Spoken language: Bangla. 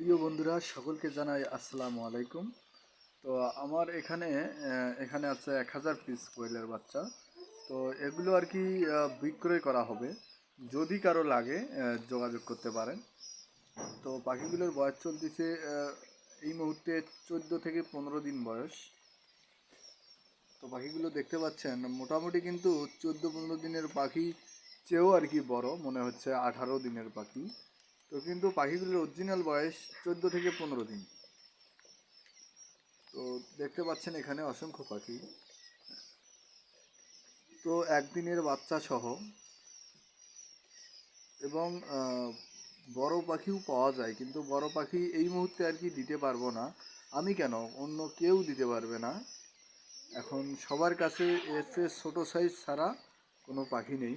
প্রিয় বন্ধুরা, সকলকে জানাই আসসালামু আলাইকুম। তো আমার এখানে এখানে আছে এক হাজার পিস কোয়েলের বাচ্চা। তো এগুলো আর কি বিক্রয় করা হবে। যদি কারও লাগে যোগাযোগ করতে পারেন। তো পাখিগুলোর বয়স চলতেছে এই মুহূর্তে চোদ্দ থেকে পনেরো দিন বয়স। তো পাখিগুলো দেখতে পাচ্ছেন, মোটামুটি কিন্তু চোদ্দ পনেরো দিনের পাখি চেয়েও আর কি বড়, মনে হচ্ছে আঠারো দিনের পাখি। তো কিন্তু পাখিগুলির অরিজিনাল বয়স চোদ্দ থেকে পনেরো দিন। তো দেখতে পাচ্ছেন এখানে অসংখ্য পাখি। তো একদিনের বাচ্চা সহ। এবং বড় পাখিও পাওয়া যায়, কিন্তু বড় পাখি এই মুহূর্তে আর কি দিতে পারব না। আমি কেন? অন্য কেউ দিতে পারবে না। এখন সবার কাছে এসে ছোটো সাইজ ছাড়া কোনো পাখি নেই।